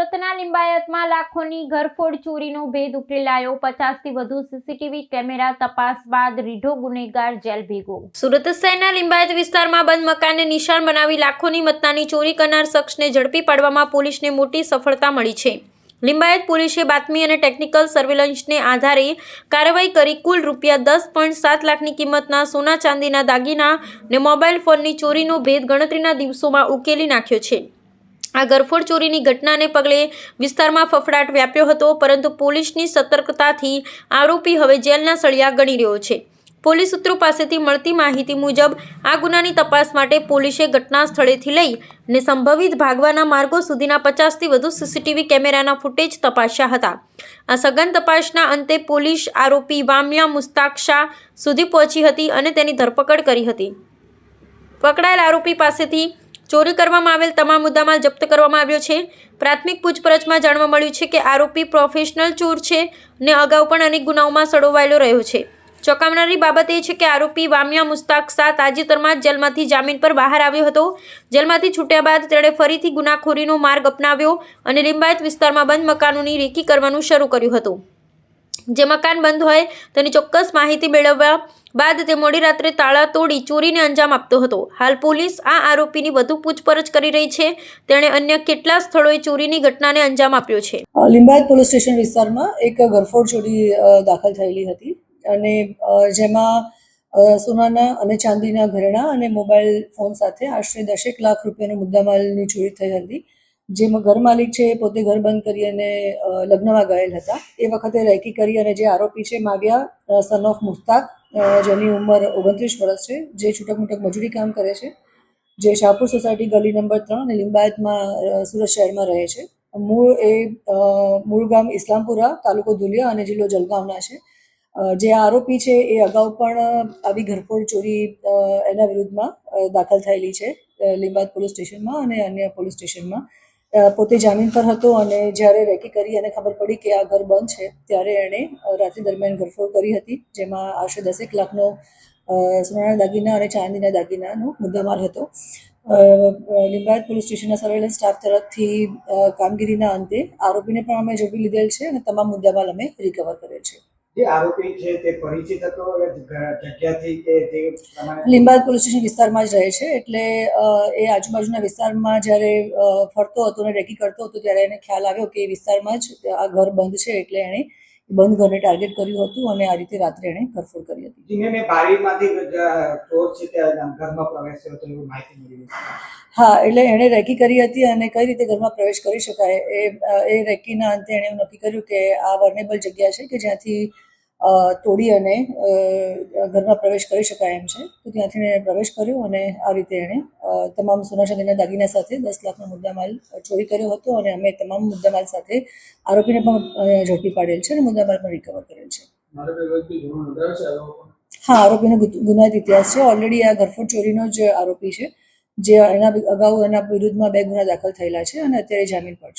સુરતના લિંબાયતમાં લાખોની ઘરફોડ ચોરીનો ભેદ ઉકેલાયો. પચાસથી વધુ સીસીટીવી કેમેરા તપાસ બાદ રીઢો ગુનેગાર જેલ ભેગો. સુરત શહેરના લિંબાયત વિસ્તારમાં બંધ મકાનને નિશાન બનાવી લાખોની મત્તાની ચોરી કરનાર શખ્સને ઝડપી પાડવામાં પોલીસને મોટી સફળતા મળી છે. લિંબાયત પોલીસે બાતમી અને ટેકનિકલ સર્વેલન્સને આધારે કાર્યવાહી કરી કુલ રૂપિયા દસ પોઈન્ટ સાત લાખની કિંમતના સોના ચાંદીના દાગીના ને મોબાઈલ ફોનની ચોરીનો ભેદ ગણતરીના દિવસોમાં ઉકેલી નાખ્યો છે. આ ગરફોડ ચોરીની ઘટનાને પગલે વિસ્તારમાં ફફડાટ વ્યાપ્યો હતો, પરંતુ પોલીસની સતર્કતાથી આરોપી હવે જેલના સળિયા ગણી રહ્યો છે. પોલીસ સૂત્રો પાસેથી મળતી માહિતી મુજબ, આ ગુનાની તપાસ માટે પોલીસે ઘટના સ્થળેથી લઈ ને સંભવિત ભાગવાના માર્ગો સુધીના પચાસથી વધુ સીસીટીવી કેમેરાના ફૂટેજ તપાસ્યા હતા. આ સઘન તપાસના અંતે પોલીસ આરોપી વામિયા મુસ્તાક શાહ સુધી પહોંચી હતી અને તેની ધરપકડ કરી હતી. પકડાયેલ આરોપી પાસેથી ચોરી કરવામાં આવેલ તમામ મુદ્દામાલ જપ્ત કરવામાં આવ્યો છે. પ્રાથમિક પૂછપરછમાં જાણવા મળ્યું છે કે આરોપી પ્રોફેશનલ ચોર છે ને અગાઉ પણ અનેક ગુનાઓમાં સડોવાયેલો રહ્યો છે. ચોંકાવનારી બાબત એ છે કે આરોપી વામિયા મુસ્તાક શાહ તાજેતરમાં જ જેલમાંથી જામીન પર બહાર આવ્યો હતો. જેલમાંથી છૂટ્યા બાદ તેણે ફરીથી ગુનાખોરીનો માર્ગ અપનાવ્યો અને લિંબાયત વિસ્તારમાં બંધ મકાનોની રેકી કરવાનું શરૂ કર્યું હતું. જે મકાન બંધ હોય તેની ચોક્કસ માહિતી મેળવવા બાદ તે મોડી રાત્રે તાળા તોડી ચોરીને અંજામ આપતો હતો. હાલ પોલીસ આ આરોપીની વધુ પૂછપરછ કરી રહી છે. તેણે અન્ય કેટલા સ્થળોએ ચોરીની ઘટનાને અંજામ આપ્યો છે? લિંબાયત પોલીસ સ્ટેશન વિસ્તારમાં એક ગરફોડ ચોરી દાખલ થયેલી હતી. અને જેમાં સોનાના અને ચાંદીના ઘરેણાં અને મોબાઈલ ફોન સાથે આશરે દસેક લાખ રૂપિયાનો મુદ્દામાલની ચોરી થઈ હતી. જેમાં ઘર માલિક છે પોતે ઘર બંધ કરી અને લગ્નમાં ગયેલ હતા. એ વખતે રેકી કરી અને જે આરોપી છે માવ્યા સન ઓફ મુસ્તાક જેની ઉંમર ઓગણત્રીસ વર્ષ છે, જે છૂટક મૂટક મજૂરી કામ કરે છે, જે શાહપુર સોસાયટી ગલી નંબર ત્રણ અને લિંબાયતમાં સુરત શહેરમાં રહે છે. મૂળ એ મૂળ ગામ ઇસ્લામપુરા, તાલુકો ધુલિયા અને જિલ્લો જલગાંવના છે. જે આરોપી છે એ અગાઉ પણ આવી ઘરફોડ ચોરી એના વિરુદ્ધમાં દાખલ થયેલી છે લિંબાયત પોલીસ સ્ટેશનમાં અને અન્ય પોલીસ સ્ટેશનમાં. પોતે જામીન પર હતો અને જ્યારે રેકી કરી અને ખબર પડી કે આ ઘર બંધ છે, ત્યારે એણે રાત્રિ દરમિયાન ઘરફોડ કરી હતી, જેમાં આશરે દસેક લાખનો સોનાના દાગીના અને ચાંદીના દાગીનાનો મુદ્દામાલ હતો. લિંબાયત પોલીસ સ્ટેશનના સર્વેલન્સ સ્ટાફ તરફથી કામગીરીના અંતે આરોપીને પણ અમે ઝડપી લીધેલ છે અને તમામ મુદ્દામાલ અમે રિકવર કરેલ છે. જે આરોપી છે તે પરિચિત હતો જગ્યાથી કે તે લીંબાદ પોલીસ સ્ટેશન વિસ્તારમાં જ રહે છે, એટલે એ આજુબાજુના વિસ્તારમાં જ્યારે ફરતો હતો અને રેકી કરતો હતો ત્યારે એને ખ્યાલ આવ્યો કે એ વિસ્તારમાં જ આ ઘર બંધ છે, એટલે એણે બંધ ઘરને ટાર્ગેટ કર્યું હતું અને આ રીતે રાત્રે એણે ઘરફોડ કરી હતી. ધીમે બારીમાંથી ચોર છે તે ઘરમાં પ્રવેશ્યો હતો એવી માહિતી મળી હા એટલે એણે રેકી કરી હતી અને કઈ રીતે ઘરમાં પ્રવેશ કરી શકાય એ એ રેકીના અંતે એણે એવું નક્કી કર્યું કે આ વર્નેબલ જગ્યા છે કે જ્યાંથી તોડી અને ઘરમાં પ્રવેશ કરી શકાય એમ છે. તો ત્યાંથી એણે પ્રવેશ કર્યો અને આ રીતે એણે તમામ સોના ચાંદીના દાગીના સાથે દસ લાખનો મુદ્દામાલ ચોરી કર્યો હતો અને અમે તમામ મુદ્દામાલ સાથે આરોપીને પણ ઝડપી પાડેલ છે અને મુદ્દામાલ પણ રિકવર કરેલ છે. હા આરોપીનો ગુનાહિત ઇતિહાસ છે. ઓલરેડી આ ઘરફોડ ચોરીનો જ આરોપી છે જે એના અગાઉ એના વિરુદ્ધમાં બે ગુના દાખલ થયેલા છે અને અત્યારે જામીન પર છે.